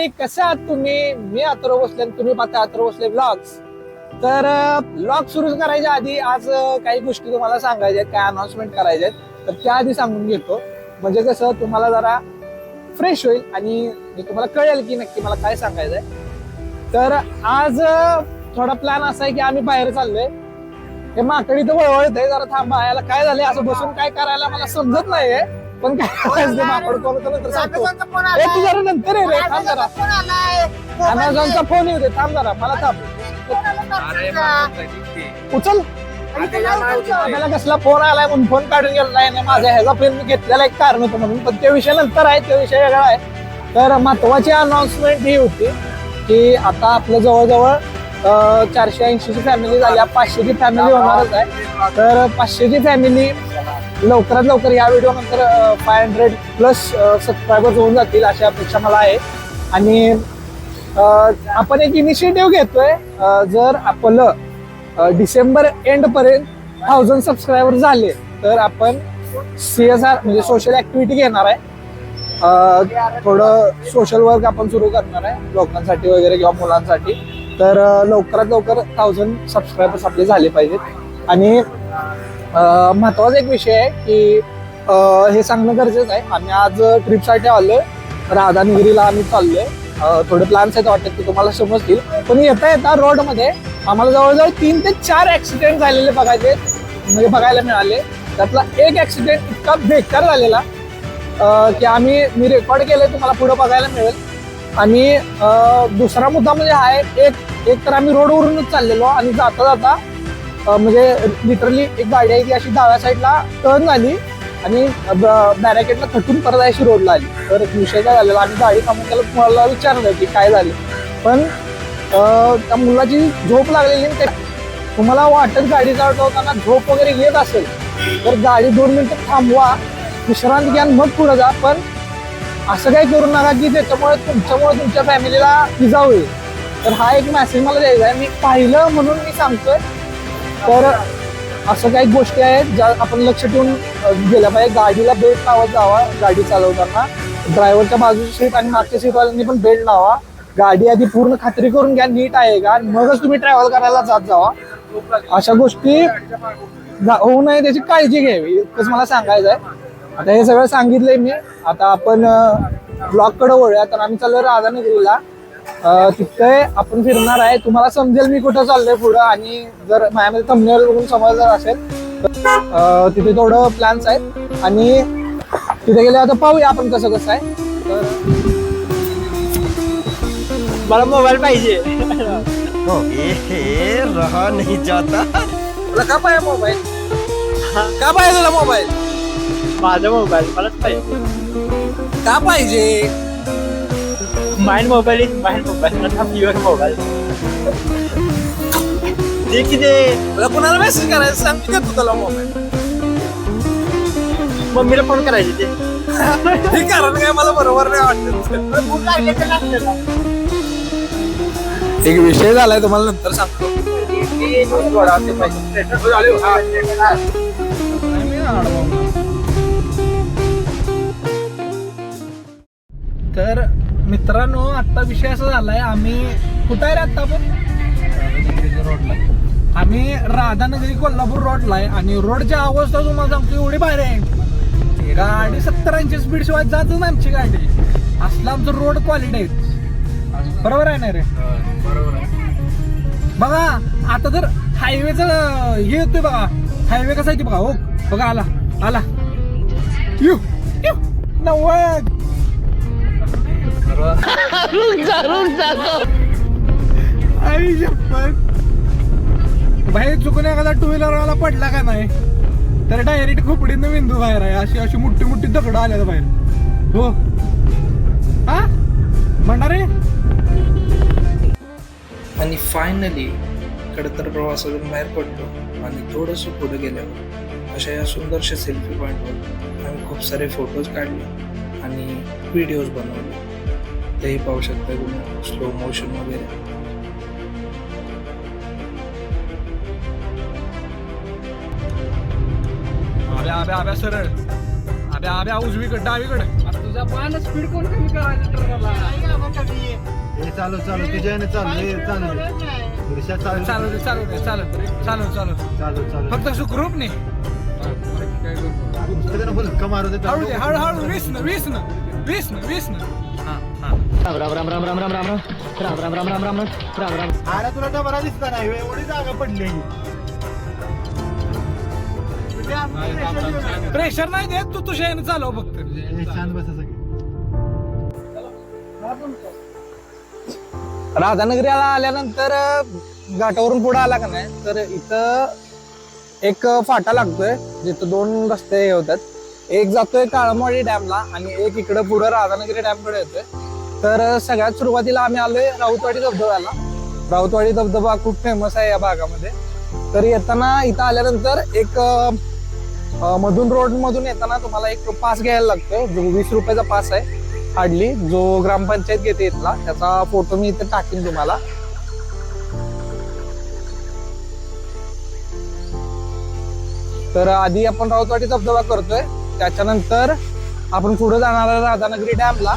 मंडळी कशा आहात तुम्ही? मी अथर्व भोसले आणि तुम्ही पाहता अथर्व भोसले ब्लॉग्स तर ब्लॉग सुरू करायच्या आधी आज काही गोष्टी तुम्हाला सांगायच्या आहेत काय अनाउन्समेंट करायच्या आहेत तर त्या आधी सांगून घेतो. म्हणजे कसं तुम्हाला जरा फ्रेश होईल आणि तुम्हाला कळेल की नक्की मला काय सांगायचं आहे. तर आज थोडा प्लॅन असा आहे की आम्ही बाहेर चाललोय. हे माकडी तर वळवळत आहे जरा थांबा याला काय झालंय असं बसून काय करायला मला समजत नाहीये. पण काय करायचं? ते माकड कोण होतं नंतर सांगतो. ए, तू जरा नंतर ये रे थांब जरा. अमेझॉनचा फोन येऊ दे थांब जरा मला थांब. उचल. आपल्याला कसला फोन आलाय म्हणून फोन काढून गेला नाही नाही, माझा ह्याचा फोन मी घेतलेला एक कारण होतं म्हणून पण त्या विषय नंतर आहे त्या विषय वेगळा आहे. तर महत्वाची अनाउन्समेंट ही होती की आता आपलं जवळजवळ अं, चारशे ऐंशीची फॅमिली झाली. पाचशेची फॅमिली होणारच आहे. तर पाचशेची फॅमिली लवकरात लवकर या व्हिडिओ नंतर फाय हंड्रेड प्लस सबस्क्रायबर्स होऊन जातील अशी अपेक्षा मला आहे. आणि आपण एक इनिशिएटिव्ह घेतोय. जर आपलं डिसेंबर एंड पर्यंत थाउजंड सबस्क्रायबर झाले तर आपण सी एस आर म्हणजे सोशल ऍक्टिव्हिटी घेणार आहे. थोडं सोशल वर्क आपण सुरू करणार आहे लोकांसाठी वगैरे किंवा मुलांसाठी. तर लवकरात लवकर थाउजंड सबस्क्रायबर्स आपले झाले पाहिजेत. आणि महत्त्वाचा एक विषय आहे की हे सांगणं गरजेचं आहे. आम्ही आज ट्रिपसाठी आलोय. राधानगिरीला आम्ही चाललोय. थोडे प्लॅन्स आहेत वाटत की तुम्हाला समजतील. पण येता येता रोडमध्ये आम्हाला जवळजवळ तीन ते चार ऍक्सिडेंट झालेले बघायचे म्हणजे बघायला मिळाले. त्यातला एक ऍक्सिडेंट इतका बेकार झालेला की आम्ही मी रेकॉर्ड केलंय तुम्हाला पुढे बघायला मिळेल. आणि दुसरा मुद्दा म्हणजे हा आहे एक एक तर आम्ही रोडवरूनच चाललेलो आणि जाता जाता म्हणजे लिटरली एक गाडी आहे ती अशी डाव्या साईडला टर्न झाली आणि बॅरिकेडला थटून परत अशी रोडला आली. तर विषय काय झालेला आणि गाडी थांबून त्याला मला विचारलं की काय झालं. पण त्या मुलाची झोप लागलेली ते तुम्हाला वाटत गाडी चालवताना झोप वगैरे येत असेल तर गाडी दोन मिनिटं थांबवा विश्रांती घ्या मग पुढे जा. पण असं काही करू नका की त्याच्यामुळे तुमच्यामुळे तुमच्या फॅमिलीला इजा होईल. तर हा एक मेसेज मला द्यायचा आहे. मी पाहिलं म्हणून मी सांगतोय. तर असं काही गोष्टी आहेत ज्या आपण लक्ष ठेवून गेल्या पाहिजे. गाडीला बेल्ट लावत जावा गाडी चालवताना. ड्रायव्हरच्या बाजूची सीट आणि मागच्या सीटवाल्यांनी पण बेल्ट लावा. गाडी आधी पूर्ण खात्री करून घ्या नीट आहे का? आणि मगच तुम्ही ट्रॅव्हल करायला जात जावा. अशा गोष्टी होऊ नये त्याची काळजी घ्यावी. इतकंच मला सांगायचं आहे. आता हे सगळं सांगितलंय मी. आता आपण ब्लॉगकडे वळूया तर आम्ही चाललो राधानगरीला. तिथे आपण फिरणार आहे. तुम्हाला समजेल मी कुठं चाललोय पुढं आणि जर माझ्यामध्ये थंबनेल बघून समजलं असेल तर अं, तिथे थोडं प्लॅन्स आहेत. आणि तिथे गेले आता पाहूया आपण कसं कसं आहे. तर मला मोबाईल पाहिजे. ए रहा नहीं जाता. तुला का पाहिजे मोबाईल का पाहिजे तुला मोबाईल माझा मोबाईल मलाच पाहिजे. का पाहिजे? माइंड मोबाईल मला प्युअर मोबाईल दे की दे तुला कुणाला मेसेज करायचं सांग मी देतो तुला मोबाईल मम्मीला फोन करायचे ते हे कारण काय मला बरोबर नाही वाटत एक विषय झालाय तुम्हाला नंतर सांगतो मित्रांनो आता विषय असा झालाय आम्ही कुठं आहे रे आता आपण? आम्ही राधानगरी कोल्हापूर रोडला आहे आणि रोडची अवस्था तुम्हाला सांगतो एवढी भारी आहे. गाडी सत्तर ऐंशी स्पीड शिवाय जातच नाही आमची गाडी. असला आमचं रोड क्वालिटी आहे. बरोबर आहे ना रे? बघा आता तर हायवेच हे येतोय बघा. हायवे कसा येते बघा हो. बघा आला आला. यू यू नव्वद. आई शपथ बाहेर चुकून एखादा टू व्हीलरवाला पडला का नाही तर डायरेक्ट खोपडीनं बिंदू बाहेर आहे. अशी अशी मोठी मोठी दगड आल्या बाहेर. हो. हा? म्हणणारे आणि फायनली खडतर प्रवासातून बाहेर पडतो आणि थोडंसं पुढे गेल्यावर अशा या सुंदरशा सेल्फी पॉईंटवर आम्ही खूप सारे फोटोज काढले आणि व्हिडिओज बनवले. तेही पाहू शकता तुम्ही स्लो मोशन वगैरे. सरळ. उजवीकडे डावीकडे. तुझा मान स्पीड कोण कमी करायचं ट्रकला हे चालू चालू तुझ्या चालू हे चालू. रिक्षा चालू. चालू दे चालू दे चालू चालू चालू. चालू चालू. फक्त सुखरूप नाही मारू दे. हळू दे हळू हळू वीस न वीस न वीस न. वीस न अरे तुला डबरा दिसला नाही एवढी जागा पडली प्रेशर नाही देत तू तुझ्या याने चालव फक्त हे शांत बसा सगळे राधानगरीला आल्यानंतर घाटावरून पुढे आला का नाही तर इथं एक फाटा लागतोय जिथं दोन रस्ते हे होतात एक जातोय काळमवाडी डॅमला आणि एक इकडं पुढं राधानगरी डॅमकडे येतोय तर सगळ्यात सुरुवातीला आम्ही आलोय राऊतवाडी धबधब्याला. राऊतवाडी धबधबा खूप फेमस आहे या भागामध्ये. तर येताना इथं आल्यानंतर एक मधून रोड मधून येताना तुम्हाला एक पास घ्यायला लागतो जो वीस रुपयाचा पास आहे हार्डली. जो ग्रामपंचायत घेते इथला त्याचा फोटो मी इथे टाकेन तुम्हाला. तर आधी आपण राऊतवाडी धबधबा करतोय. त्याच्यानंतर आपण पुढे जाणार राधानगरी डॅमला.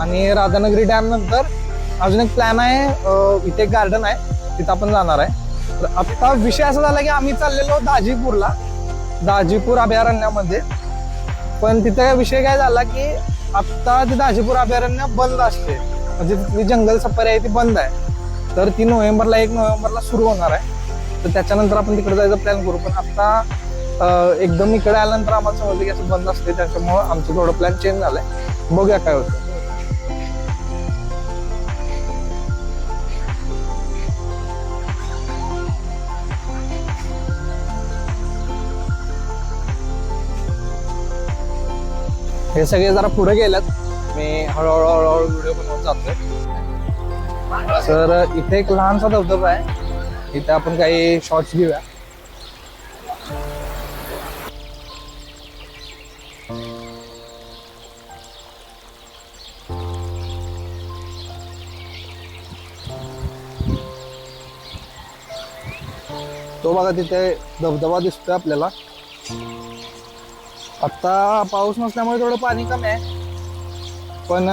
आणि राधानगरी डॅम नंतर अजून एक प्लॅन आहे इथे एक गार्डन आहे तिथं आपण जाणार आहे. तर आता विषय असा झाला की आम्ही चाललेलो दाजीपूरला. दाजीपूर अभयारण्यामध्ये. पण तिथे विषय काय झाला की आता ते दाजीपूर अभयारण्य बंद असते. म्हणजे तिथली जंगल सफारी आहे ती बंद आहे. तर ती नोव्हेंबरला एक नोव्हेंबरला सुरू होणार आहे. तर त्याच्यानंतर आपण तिकडे जायचा प्लॅन करू. पण आता एकदम इकडे आल्यानंतर आम्हाला समजलं की असं बंद असते त्याच्यामुळं आमचं थोडं प्लॅन चेंज झालंय. बघूया काय होतं. हे सगळे जरा पुढे गेलेत मी हळूहळू हळूहळू व्हिडिओ बनवत जातोय. तर इथे एक लहानसा धबधबा आहे. इथे आपण काही शॉर्ट्स घेऊया. तो बघा तिथे धबधबा दिसतोय आपल्याला. आता पाऊस नसल्यामुळे थोडं पाणी कमी आहे. पण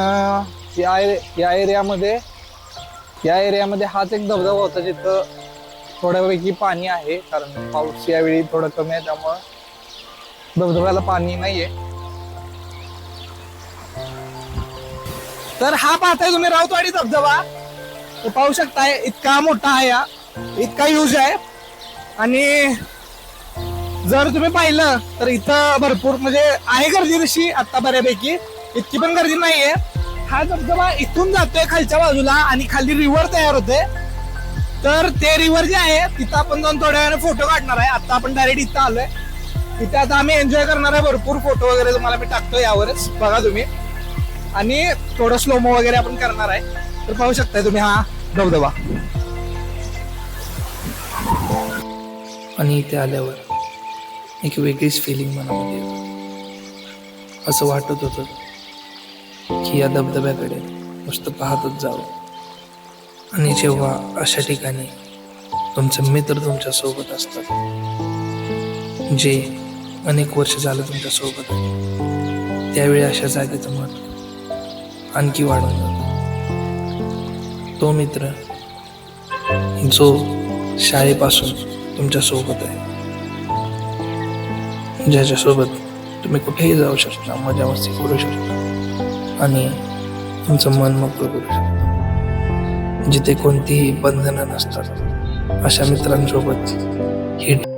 या या एरियामध्ये या एरियामध्ये हाच एक धबधबा होता जिथं थोड्यापैकी पाणी आहे. कारण पाऊस यावेळी थोडं कमी आहे त्यामुळं धबधब्याला पाणी नाहीये. तर हा पाहताय तुम्ही राऊतवाडी धबधबा. पाहू शकताय इतका मोठा आहे हा. इतका यूज आहे. आणि जर तुम्ही पाहिलं तर इथं भरपूर म्हणजे आहे गर्दी तशी आता बऱ्यापैकी. इतकी पण गर्दी नाहीये. हा धबधबा इथून जातोय खालच्या बाजूला आणि खाली रिव्हर तयार होते तर ते रिव्हर जे आहे तिथं आपण जाऊन थोड्या वेळाने फोटो काढणार आहे. आता आपण डायरेक्ट इथं आलोय. तिथे आता आम्ही एन्जॉय करणार आहे भरपूर फोटो वगैरे तुम्हाला मी टाकतो यावरच. बघा तुम्ही. आणि थोडं स्लोमो वगैरे आपण करणार आहे. तर पाहू शकताय तुम्ही हा धबधबा. आणि इथे आल्यावर एक वेगळीच फिलिंग मनामध्ये असं वाटत होतं की या धबधब्याकडे नुसतं पाहतच जावं. आणि जेव्हा अशा ठिकाणी तुमचे मित्र तुमच्यासोबत असतात जे अनेक वर्ष झालं तुमच्यासोबत आहे त्यावेळी अशा जागेचं महत्त्व आणखी वाढून जातं. तो मित्र जो शाळेपासून तुमच्यासोबत आहे ज्याच्यासोबत तुम्ही कुठेही जाऊ शकता मजा मस्ती करू शकता. आणि तुमचं मन मोकळं करू शकता. जिथे कोणतीही बंधनं नसतात अशा मित्रांसोबत ही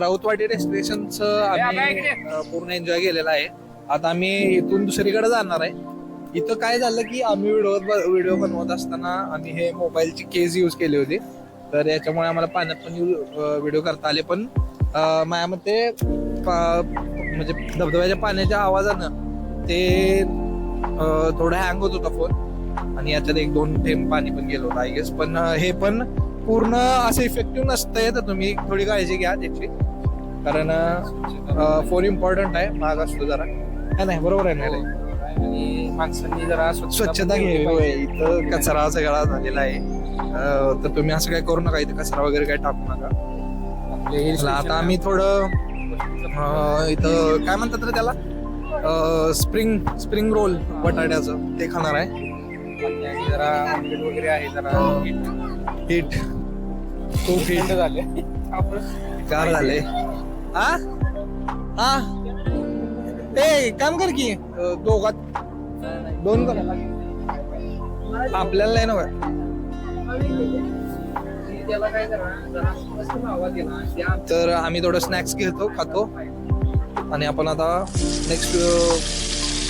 राऊतवाडी डेस्टिनेशनचं आम्ही पूर्ण एन्जॉय केलेला आहे. आता आम्ही इथून दुसरीकडे जाणार आहे. इथं काय झालं की आम्ही व्हिडिओ व्हिडिओ बनवत असताना आम्ही हे मोबाईलची केस यूज केली होती. तर याच्यामुळे आम्हाला पाण्यात पण व्हिडिओ करता आले. पण माझ्या मते म्हणजे धबधब्याच्या पाण्याच्या आवाजानं ते थोडं हँग होत होता फोन आणि याच्यात एक दोन थेंब पाणी पण गेलं होतं आय गेस पण हे पण पूर्ण असं इफेक्टिव्ह नसतंय तर तुम्ही थोडी काळजी घ्या त्याची. कारण फोन इम्पॉर्टंट आहे. महाग असतो जरा. है नाही बरोबर आहे ना? रे? आणि माणसांनी जरा स्वच्छता घ्यावी. इथं कचरा सगळा झालेला आहे. तर तुम्ही असं काय करू नका. इथं कचरा वगैरे काय टाकू नका. आता आम्ही थोडं इथं काय म्हणतात रे त्याला? स्प्रिंग स्प्रिंग रोल बटाट्याचं. ते खाणार आहे. जरा वगैरे आहे जरा हिट खूप हिट झाले. गार झाले हा? हा? ते काम कर की. दोघात. दोन कर. आपल्याला नाही त्या तर आम्ही थोडं स्नॅक्स घेतो खातो. आणि आपण आता नेक्स्ट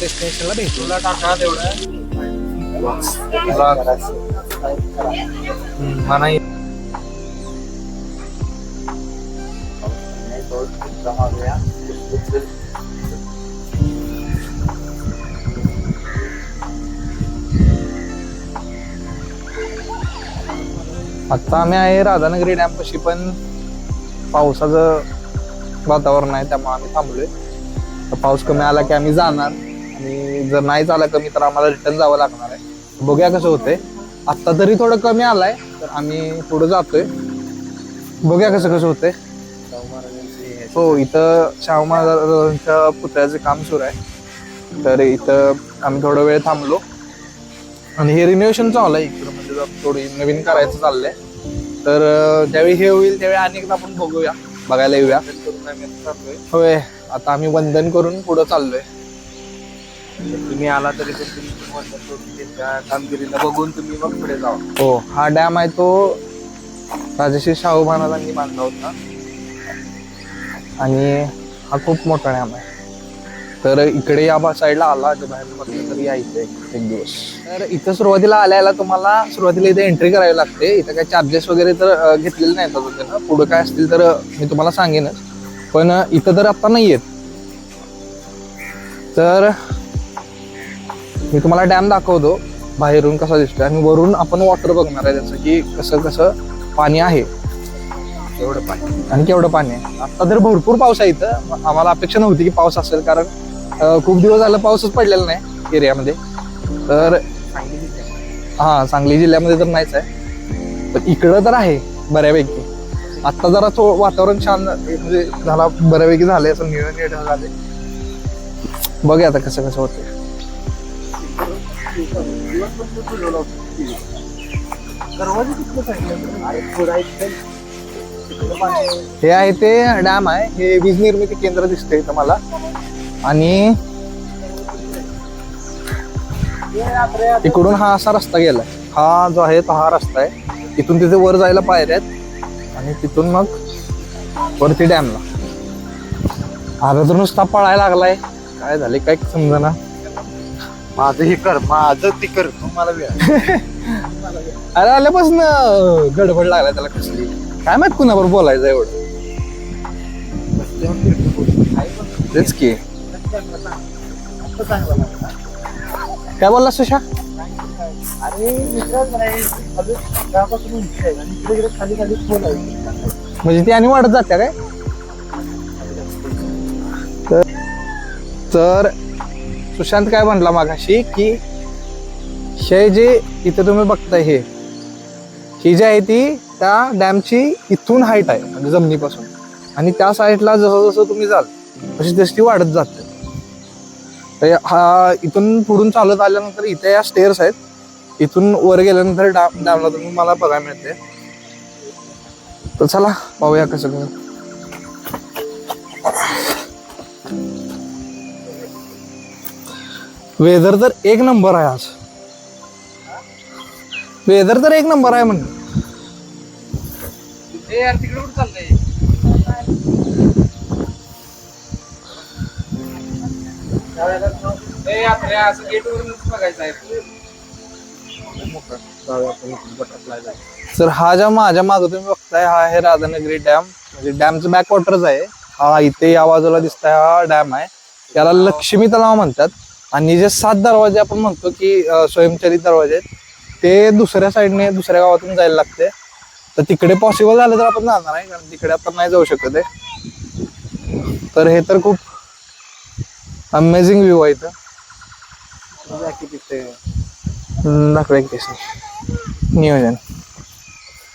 डेस्टिनेशनला भेटू. तुला टाका तेवढं. मला आत्ता आम्ही आहे राधानगरी डॅमपाशी पण पावसाचं वातावरण आहे त्यामुळे आम्ही थांबलोय. तर पाऊस कमी आला की आम्ही जाणार. आणि जर नाही झाला कमी तर आम्हाला रिटर्न जावं लागणार आहे. बघूया कसं होतंय. आत्ता तरी थोडं कमी आलाय तर आम्ही पुढे जातोय. बघूया कसं कसं होतंय. हो इथं शाहू महाराजांच्या पुतळ्याचं काम सुरू आहे. तर इथं आम्ही थोडा वेळ थांबलो. आणि हे रिनोव्हेशन चालू आहे इकडं. म्हणजे थोडी नवीन करायचं चाललंय. तर ज्यावेळी हे होईल त्यावेळी अनेकदा आपण बघूया. बघायला येऊया. होय आता आम्ही वंदन करून पुढे चाललोय. तुम्ही आला तरी पण तुम्ही पण वंदन करून त्यांच्या कामगिरीला बघून तुम्ही मग पुढे जावा. हो हा डॅम आहे तो राजश्री शाहू महाराजांनी बांधला होता. आणि हा खूप मोठा डॅम आहे. तर इकडे या बा- साईडला आला तर बाहेर बघितलं तर यायचं एक दिवस. तर इथं सुरुवातीला आल्याला तुम्हाला सुरुवातीला इथे एंट्री करावी लागते. इथं काही चार्जेस वगैरे तर घेतलेले नाहीत अजून त्यानं. पुढे काय असतील तर मी तुम्हाला सांगेनच. पण इथं तर आता नाही आहेत तर मी तुम्हाला डॅम दाखवतो. बाहेरून कसा दिसतोय. आणि वरून आपण वॉटर बघणार आहे. त्याचं की कसं कसं पाणी आहे. एवढं पाणी. आणि केवढं पाणी आहे. आता तर भरपूर पाऊस आहे इथं. आम्हाला अपेक्षा नव्हती की पाऊस असेल. कारण खूप दिवस झालं पाऊसच पडलेला नाही एरियामध्ये. तर हा सांगली जिल्ह्यामध्ये तर नाहीच आहे. पण इकडं तर आहे बऱ्यापैकी. आता जरा थो वातावरण छान म्हणजे झाला बऱ्यापैकी झालंय असं निळ निळ झाले बघूया आता कसं कसं होतंय. हे आहे ते डॅम आहे. हे वीज निर्मिती केंद्र दिसतंय इथं मला. आणि इकडून हा असा रस्ता गेलाय. हा जो आहे तो हा रस्ता आहे. इथून तिथे वर जायला पायऱ्या आहेत. आणि तिथून मग वरती डॅमला आता तर नुसता पळायला लागलाय. काय झाले काय समजना? माझं हे कर माझं ती कर. मला अरे आल्यापासून गडबड लागलाय त्याला कसली. काय माहीत कुणावर बोलायचं एवढं. तेच की. काय बोलला सुशा? अरे म्हणजे ती आणि वाढत जाते काय? तर- तर सुशांत काय म्हणला मागाशी की हे जे इथे तुम्ही बघताय हे ही जी आहे ती त्या डॅमची इथून हाईट आहे म्हणजे जमिनीपासून. आणि त्या साईडला जसं जसं तुम्ही जाल तशी तशी ती वाढत जाते. तर हा इथून पुढून चालत आल्यानंतर इथे या स्टेअर्स आहेत. इथून वर गेल्यानंतर डा डावला तुम्ही मला बघायला मिळते तर चला पाहूया कसं कसं वेदर तर एक नंबर आहे आज. वेदर तर एक नंबर आहे म्हणलं ए यात्रा असं बघायचं आहे हा ज्या माझ्या मागं तुम्ही बघताय हा आहे राधानगरी डॅम. म्हणजे डॅमचं बॅक वॉटरच आहे. हा इथे या बाजूला दिसताय हा डॅम आहे. त्याला लक्ष्मी तलाव म्हणतात. आणि जे सात दरवाजे आपण म्हणतो की स्वयंचलित दरवाजे आहेत ते दुसऱ्या साईडने दुसऱ्या गावातून जायला लागते. तर तिकडे पॉसिबल झालं तर आपण जाणार आहे कारण तिकडे आपण नाही जाऊ शकत आहे. तर हे तर खूप अमेझिंग व्ह्यू आहे इथं. दाखवा एक. नियोजन.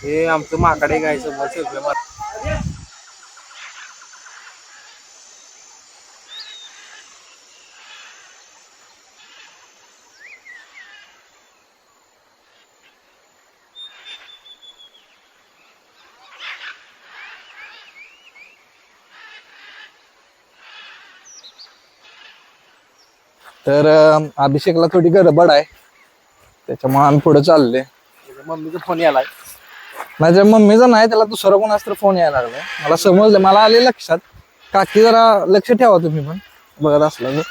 हे आमचं माकडे गायचं तर अभिषेकला थोडी गडबड आहे. त्याच्यामुळे आम्ही पुढे चालले मम्मीचा फोन यालाय माझ्या मम्मीचा नाही त्याला दुसरा कोणाचा तर फोन यायला लागलाय. मला समजलं मला आले लक्षात. काकी जरा लक्ष ठेवा तुम्ही पण. बघत असला तर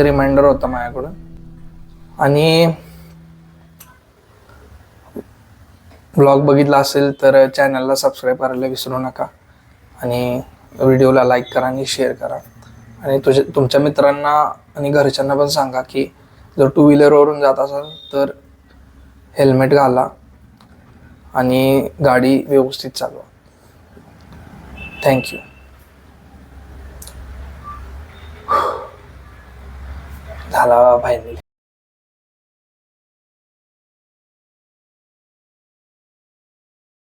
रिमाइंडर होता माझ्याकडून. आणि ब्लॉग बघितला असेल तर चॅनलला सबस्क्राईब करायला विसरू नका. आणि व्हिडिओला लाईक करा आणि शेअर करा. आणि तुझ्या तुमच्या मित्रांना आणि घरच्यांना पण सांगा की जर टू व्हीलरवरून जात असाल तर हेल्मेट घाला आणि गाडी व्यवस्थित चालवा. थँक्यू झाला फायनली